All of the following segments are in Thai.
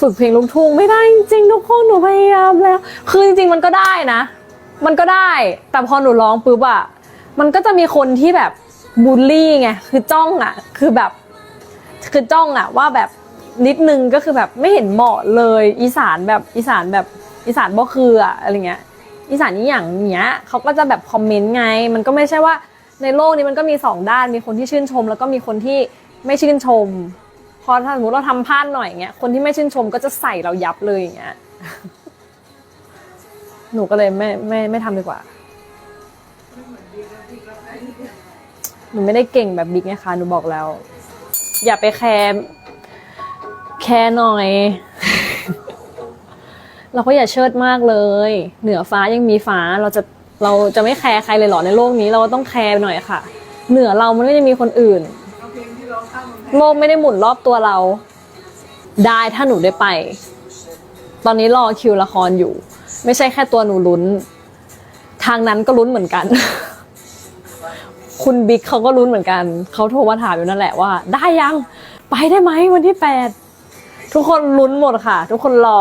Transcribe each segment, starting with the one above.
ฝึกเพลงลูกทุ่งไม่ได้จริงๆทุกคนหนูพยายามแล้ว คือจริงๆมันก็ได้นะ มันก็ได้ แต่พอหนูร้องปุ๊บอะมันก็จะมีคนที่แบบบูลลี่ไงคือจ้องอะคือแบบ คือจ้องอะว่าแบบนิดนึงก็คือแบบไม่เห็นเหมาะเลย อีสานแบบอีสานแบบอีสานบ่คืออะอะไรเงี้ยอีสานนี้อย่างเนี้ยเขาก็จะแบบคอมเมนต์ไง มันก็ไม่ใช่ว่าในโลกนี้มันก็มีสองด้านมีคนที่ชื่นชม แล้วก็มีคนที่ไม่ชื่นชม พอถ้าสมมติเราทำพลาดหน่อยอย่างเงี้ยคนที่ไม่ชื่นชมก็จะใส่เรายับเลยอย่างเงี้ยหนูก็เลยไม่ไม่ไม่ทำดีกว่าหนูไม่ได้เก่งแบบบิ๊กไงคะหนูบอกแล้ว อย่าไปแคร์แคร์หน่อย เราก็อย่าเชิดมากเลย เหนือฟ้ายังมีฟ้าเราจะเราจะไม่แคร์ใครเลยหรอในโลกนี้ เราก็ต้องแคร์หน่อยค่ะ เหนือเรามันก็จะมีคนอื่น โลกไม่ได้หมุนรอบตัวเรา ได้ถ้าหนูได้ไป ตอนนี้รอคิวละครอยู่ ไม่ใช่แค่ตัวหนูลุ้น ทางนั้นก็ลุ้นเหมือนกัน คุณบิ๊กเขาก็ลุ้นเหมือนกัน เขาโทรมาถามอยู่นั่นแหละว่า ได้ยัง ไปได้ไหมวันที่แปดทุกคนลุ้นหมดค่ะ ทุกคนรอ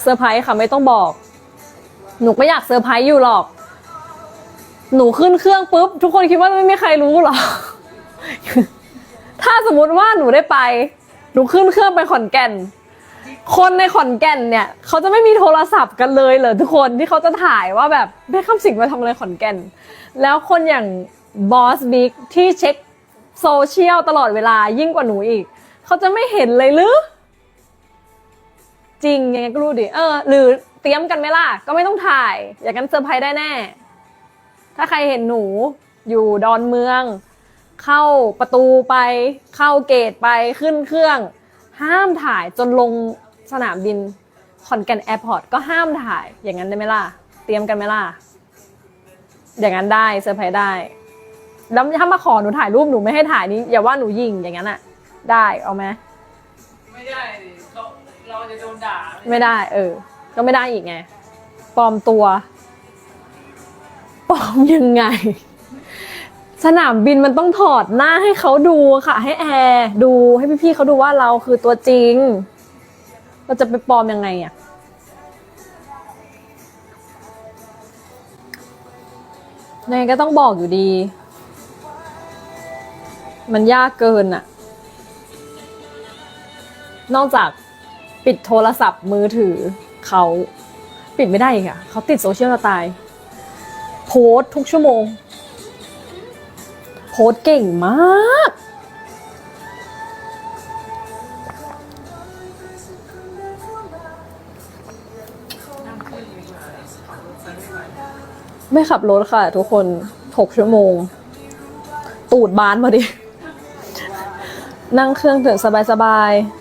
เซอร์ไพรส์ค่ะไม่ต้องบอก หนูก็อยากเซอร์ไพรส์อยู่หรอก หนูขึ้นเครื่องปุ๊บ ทุกคนคิดว่าไม่มีใครรู้หรอ ถ้าสมมติว่าหนูได้ไป หนูขึ้นเครื่องไปขอนแก่น คนในขอนแก่นเนี่ยเขาจะไม่มีโทรศัพท์กันเลยเหรอทุกคนที่เขาจะถ่ายว่าแบบเบคคัมสิงห์มาทำอะไรขอนแก่น แล้วคนอย่างบอสบิ๊กที่เช็คโซเชียลตลอดเวลายิ่งกว่าหนูอีก เขาจะไม่เห็นเลยหรือ จริงยังไงก็รู้ดิเออ หรือเตรียมกันไหมล่ะ ก็ไม่ต้องถ่าย อย่างนั้นเซอร์ไพรส์ได้แน่ ถ้าใครเห็นหนูอยู่ดอนเมือง เข้าประตูไป เข้าเกตไปขึ้นเครื่อง ห้ามถ่ายจนลงสนามบินขอนแก่นแอร์พอร์ตก็ห้ามถ่ายอย่างนั้นได้ไหมล่ะ เตรียมกันไหมล่ะ อย่างนั้นได้เซอร์ไพรส์ได้แล้วถ้ามาขอหนูถ่ายรูปหนูไม่ให้ถ่ายนี้อย่าว่าหนูยิงอย่างนั้นอะได้เอาไหมไม่ได้ดิเราเราจะโดนด่าไม่ได้ เออ ก็ไม่ได้อีกไงปลอมตัวปลอมยังไง สนามบินมันต้องถอดหน้าให้เขาดูค่ะ ให้แอร์ดูให้พี่ๆเขาดูว่าเราคือตัวจริง เราจะไปปลอมยังไงอะยังไงก็ต้องบอกอยู่ดี มันยากเกินอะนอกจากปิดโทรศัพท์มือถือเขาปิดไม่ได้อีกอะเขาติดโซเชียลจะตาย โพสทุกชั่วโมง ค้ดเก่งมาก ไม่ขับรถค่ะทุกคนหกชั่วโมง ตูดบานมาดินั่งเครื่องถึงสบายๆ